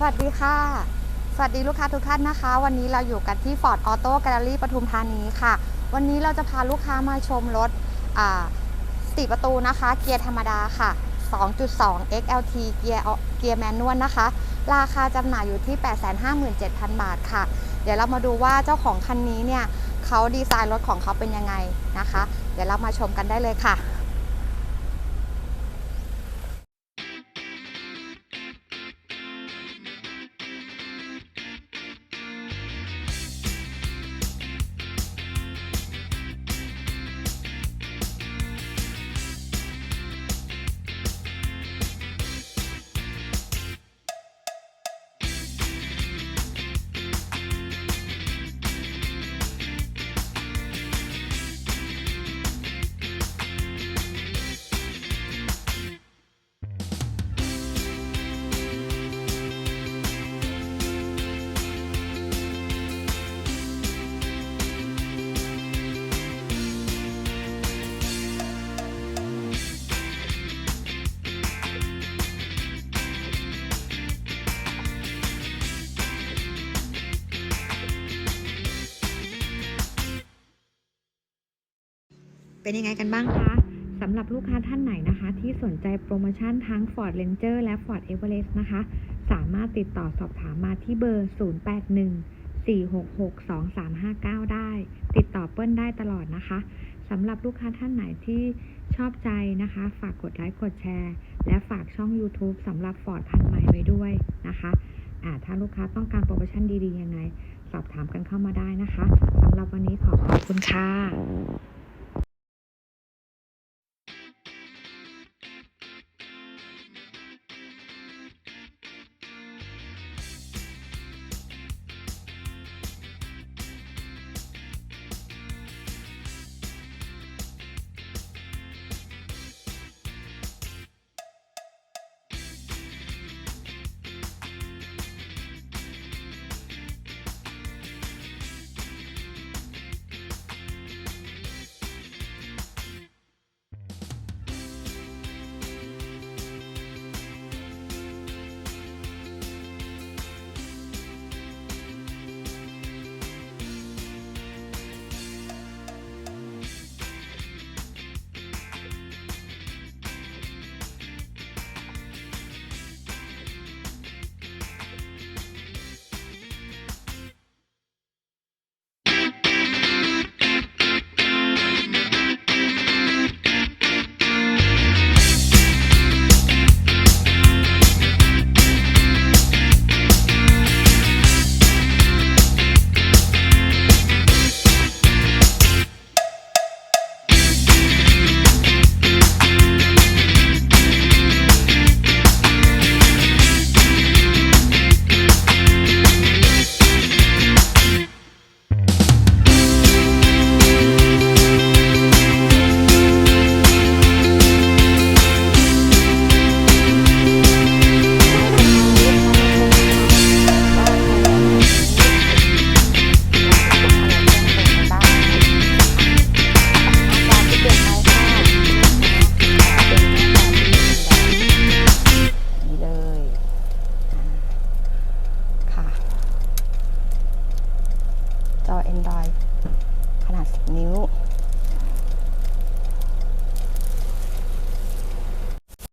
สวัสดีค่ะ สวัสดีลูกค้าทุกท่านนะคะ วันนี้เราอยู่กันที่ Ford Auto Gallery ปทุมธานีค่ะ วันนี้เราจะพาลูกค้ามาชมรถสี่ประตูนะคะ เกียร์ธรรมดาค่ะ 2.2 XLT เกียร์เกียร์แมนนวลนะคะ ราคาจำหน่ายอยู่ที่ 857,000 บาทค่ะ เดี๋ยวเรามาดูว่าเจ้าของคันนี้เนี่ยเขาดีไซน์รถของเขาเป็นยังไงนะคะ เดี๋ยวเรามาชมกันได้เลยค่ะ เป็นยังไงกันบ้างคะสำหรับลูกค้าท่านไหนนะคะ ที่สนใจโปรโมชั่นทั้ง Ford Ranger และ Ford Everest นะคะ สามารถติดต่อสอบถามมาที่เบอร์ 081 466 2359 ได้ ติดต่อเปิ้ลได้ตลอดนะคะสำหรับลูกค้าท่านไหนที่ชอบใจนะคะ ฝากกดไลค์กดแชร์ และฝากช่อง YouTube สำหรับ Ford พันใหม่ไว้ด้วยนะคะอาถ้าลูกค้าต้องการโปรโมชั่นดีๆยังไง สอบถามกันเข้ามาได้นะคะสำหรับวันนี้ขอขอบคุณค่ะ นดอย ขนาด 10 นิ้ว